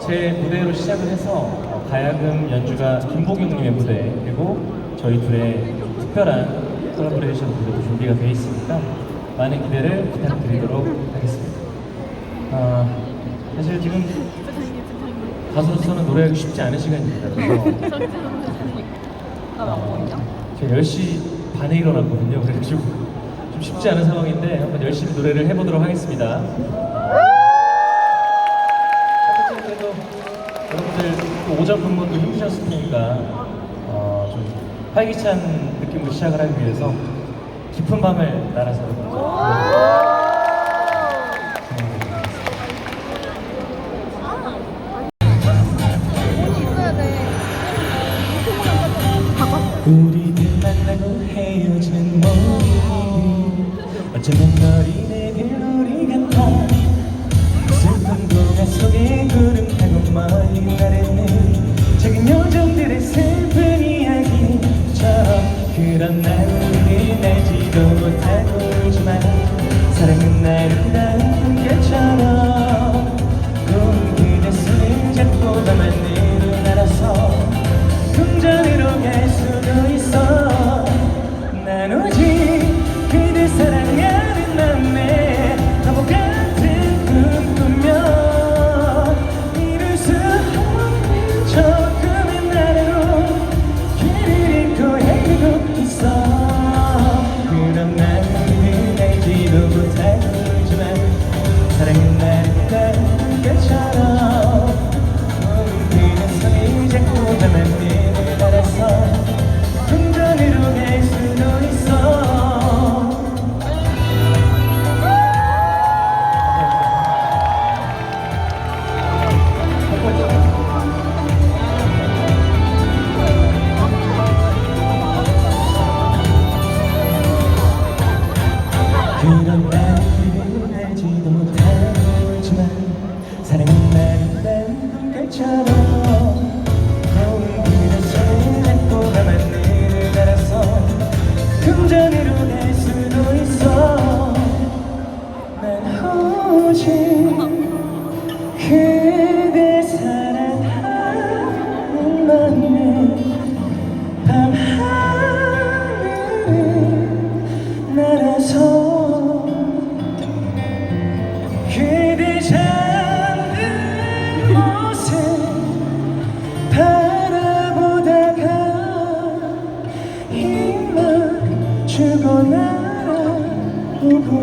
제 무대로 시작을 해서 어, 가야금 연주가 김보경님의 무대 그리고 저희 둘의 특별한 콜라보레이션 무대도 준비가 되어 있으니까 많은 기대를 부탁드리도록 하겠습니다. 아, 사실 지금 가수로서는 노래하기 쉽지 않은 시간입니다. 그래서 어, 제가 10시 반에 일어났거든요. 그래가지고 좀 쉽지 않은 상황인데 한번 열심히 노래를 해보도록 하겠습니다. 오전 근무도 힘드셨을 테니까 어, 좀 활기찬 느낌으로 시작을 하기 위해서 깊은 밤을 날아서 우리들 만나고 헤어지는 모습이 어쩌면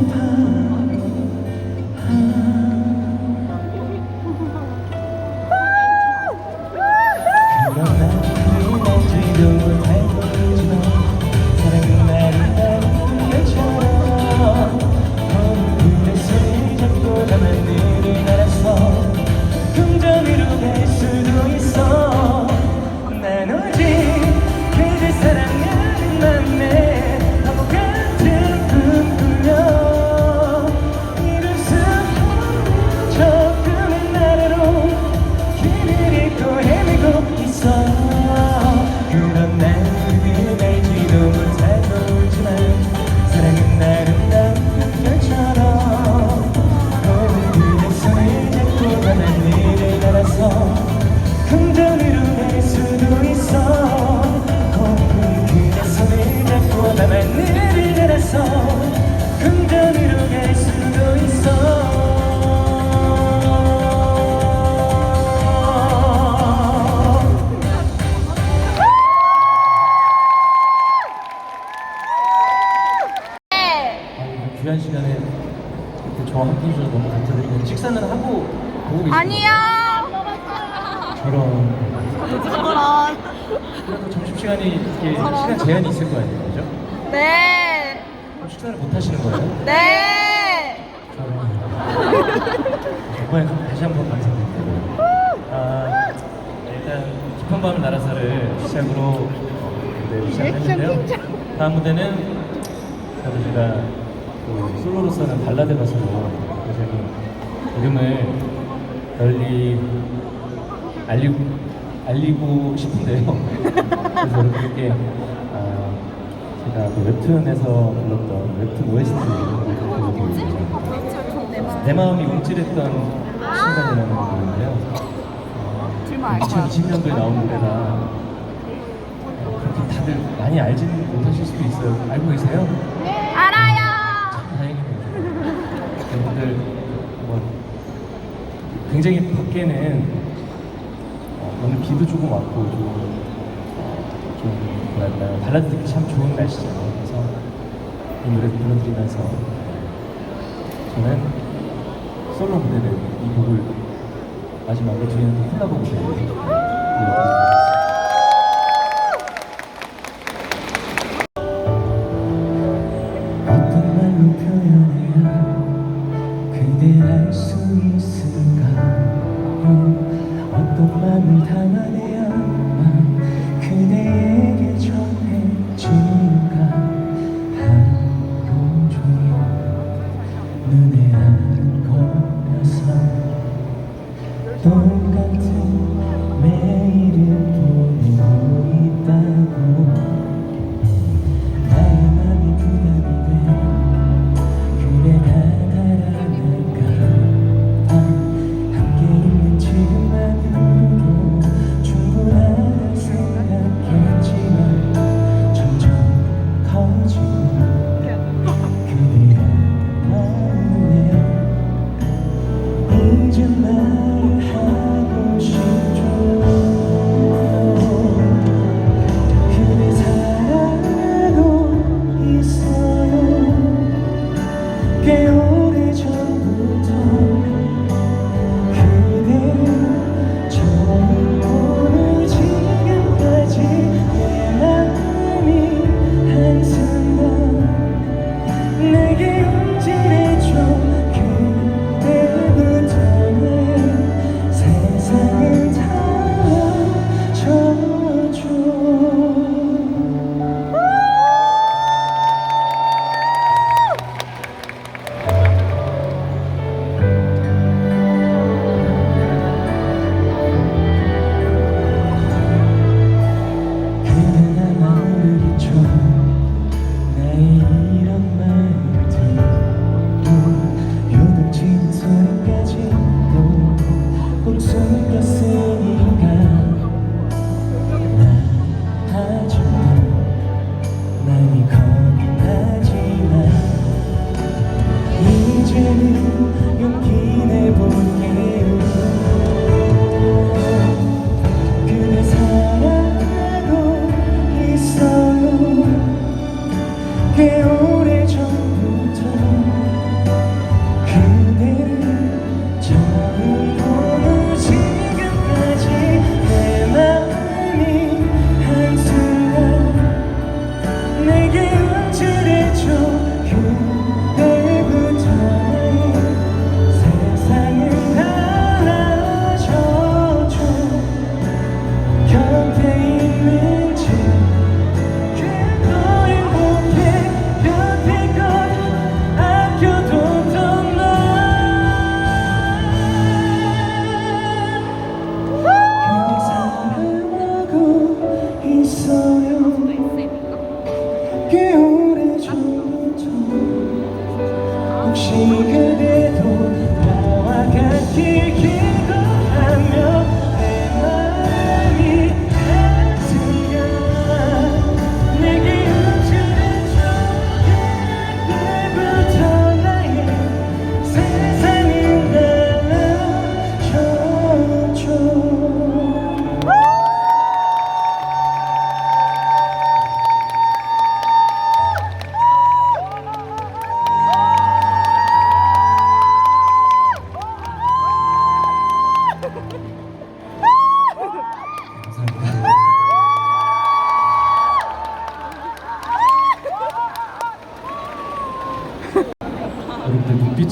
날 있어 그런 나 해주셔서 너무 감사드리고 식사는 하고 보고 계신 아니야. 저런 저런. 그래도 점심시간이 이렇게 시간 제한이 있을 거 아니에요 그죠? 네. 그럼 식사를 못 하시는 거예요? 네. 저런 정말 다시 한 번 감사드립니다 아, 일단 깊은 밤 나라사를 시작으로 어, 무대를 시작했는데요 다음 무대는 그래도 제가 그 솔로로서는 발라드 가수로 요즘 이름을 널리 알리고, 알리고 싶은데요. 그래서 이렇게 아, 제가 그 웹툰에서 불렀던 웹툰 OST를 내 마음이 움찔했던 순간이라는 곡인데요. 2020년도에 나온 노래라 어, 그렇게 다들 많이 알지는 못하실 수도 있어요. 알고 계세요? 굉장히 밖에는 어, 오늘 비도 조금 왔고 좀좀 어, 뭐랄까 발라드 듣기 참 좋은 날씨잖아요. 그래서 이 노래 불러드리면서 저는 솔로 무대를 이 곡을 마지막으로 드리는 콜라보 무대를 불러드리겠습니다.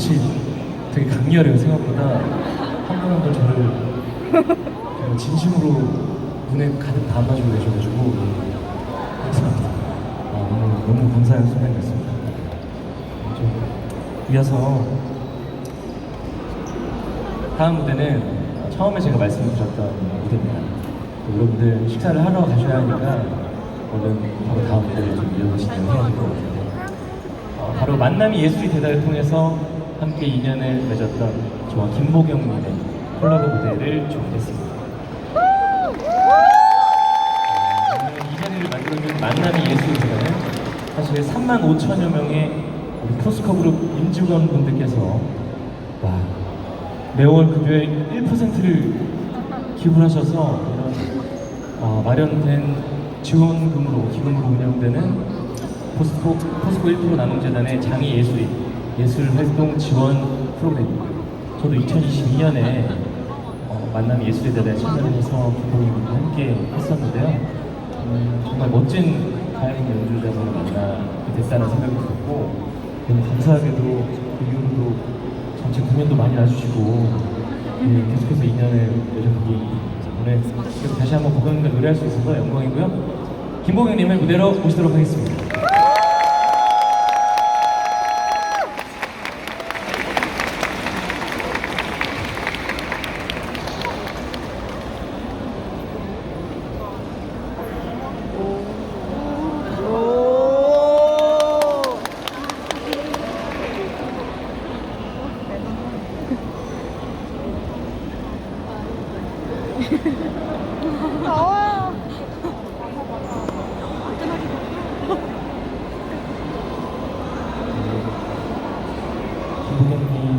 빛이 되게 강렬해요 생각보다 한 번 한 번 저를 진심으로 눈에 가득 담아주고 계셔가지고 아, 너무 너무 감사한 순간이었습니다. 이어서 다음 무대는 처음에 제가 말씀드렸던 무대입니다. 여러분들 식사를 하러 가셔야 하니까 얼른 바로 다음 무대를 좀 이어가시면 해야 될 것 같아요. 어, 바로 만남이 예술이 되다를 통해서 함께 인연을 맺었던 저와 김보경님의 콜라보 무대를 준비했습니다. 이 자리를 만들어준 만남이 예술이라는 사실 3만 5천여 명의 우리 포스코 그룹 임직원 분들께서 와, 매월 급여의 1%를 기부하셔서 어, 마련된 지원금으로 기금으로 운영되는 포스코 포스코 1% 나눔재단의 장이 예술인 예술 활동 지원 프로그램입니다. 저도 2022년에 어, 만남 예술에 대해 참여를 해서 김보경님과 함께 했었는데요. 음, 정말 멋진 가야금 연주자분을 만나게 됐다는 생각이 들었고 감사하게도 그 이후로도 전체 공연도 많이 와주시고 예, 계속해서 인연을 맺어보기 오늘 다시 한번 보경님과 노래할 수 있어서 영광이고요. 김보경님을 무대로 모시도록 하겠습니다. 더워요. 김보경님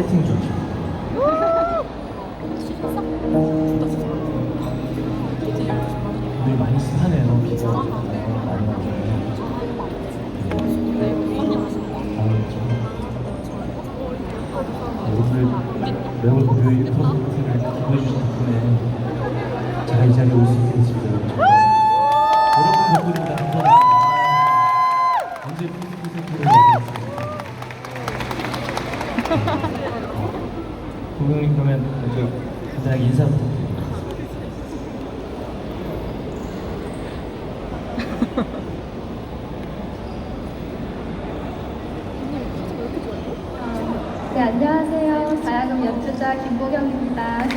세팅 좀. 먼저 간단하게 인사 부탁드립니다. 네, 안녕하세요. 가야금 연주자 김보경입니다.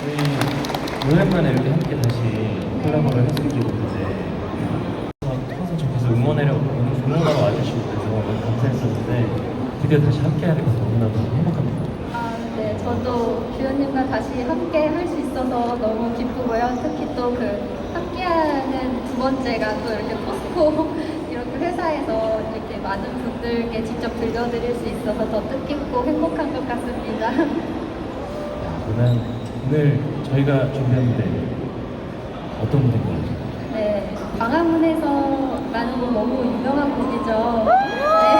저희 오랜만에 이렇게 함께 다시 콜라보를 했으면 좋겠는데 항상 저 계속 응원하려 응원하러 와주시고 그래서 너무 감사했었는데 드디어 다시 함께 하게 너무나도 행복합니다. 아, 네, 저도 규현님과 다시 함께 할 수 있어서 기쁘고요. 특히 또 그 함께하는 두 번째가 또 이렇게 포스코 이렇게 회사에서 이렇게 많은 분들께 직접 들려드릴 수 있어서 더 뜻깊고 행복한 것 같습니다. 그러면 오늘 저희가 준비한 무대 어떤 무대인가요? 네, 광화문에서 라는 곡 너무 유명한 곡이죠. 네.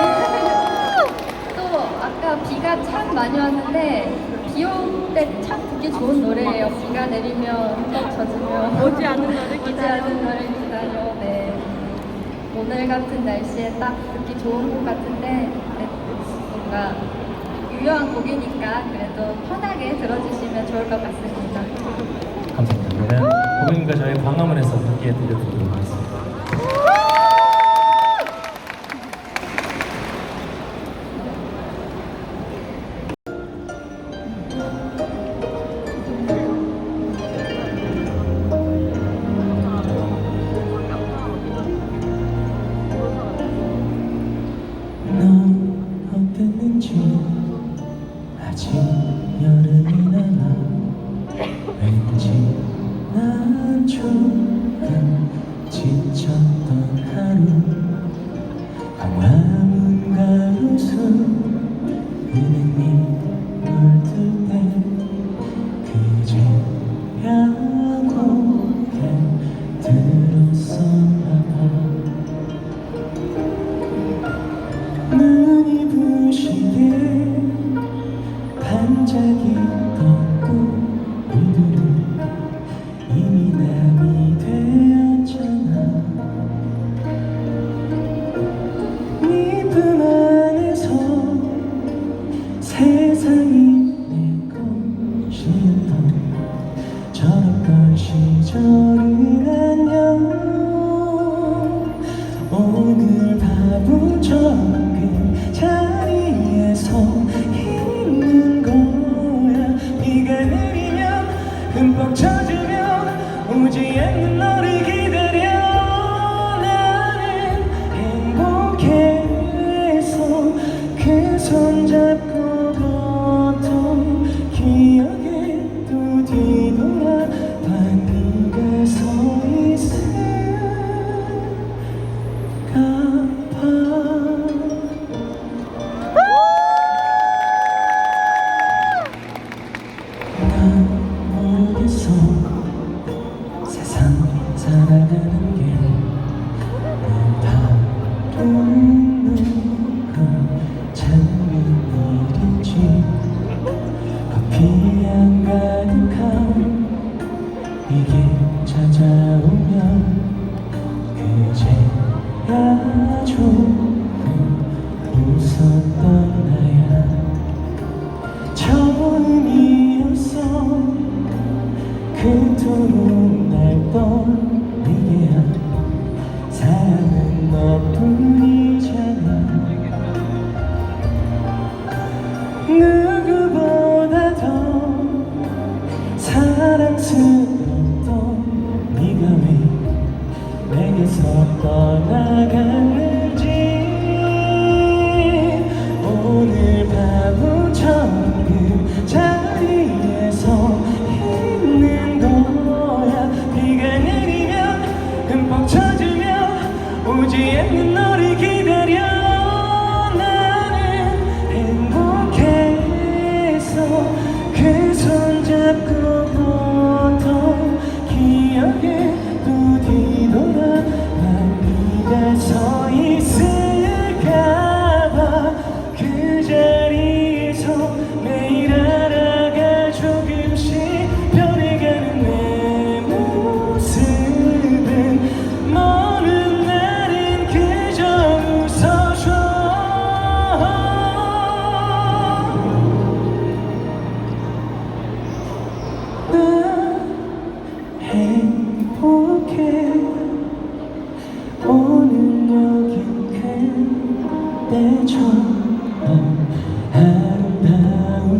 또 아까 비가 참 많이 왔는데 비올때참 듣기 좋은 노래예요. 비가 내리면 흠뻑 젖으면 오지 않는 너를 오지 않는 너를 기다려. 네. 오늘 같은 날씨에 딱 듣기 좋은 곡 같은데 네, 뭔가 유효한 곡이니까 그래도 편하게 들어주시면 좋을 것 같습니다. 감사합니다. 그러면 고객님과 저희 광화문에서 함께 들려드리도록 하겠습니다. 아직 여름이 남아 왠지 난 조금 지쳤던 하루 이미 남이 He 떠나가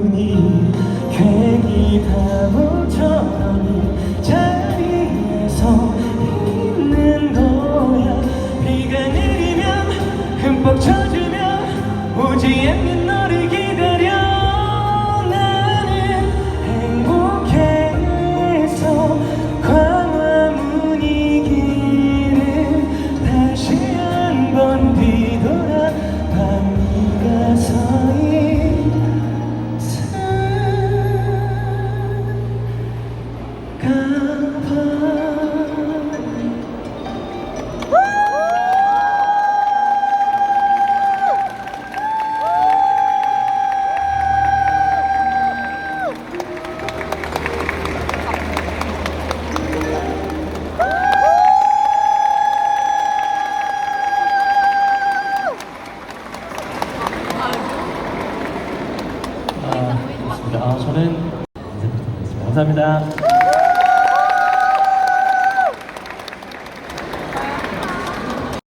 눈이 괜히 다 감사합니다.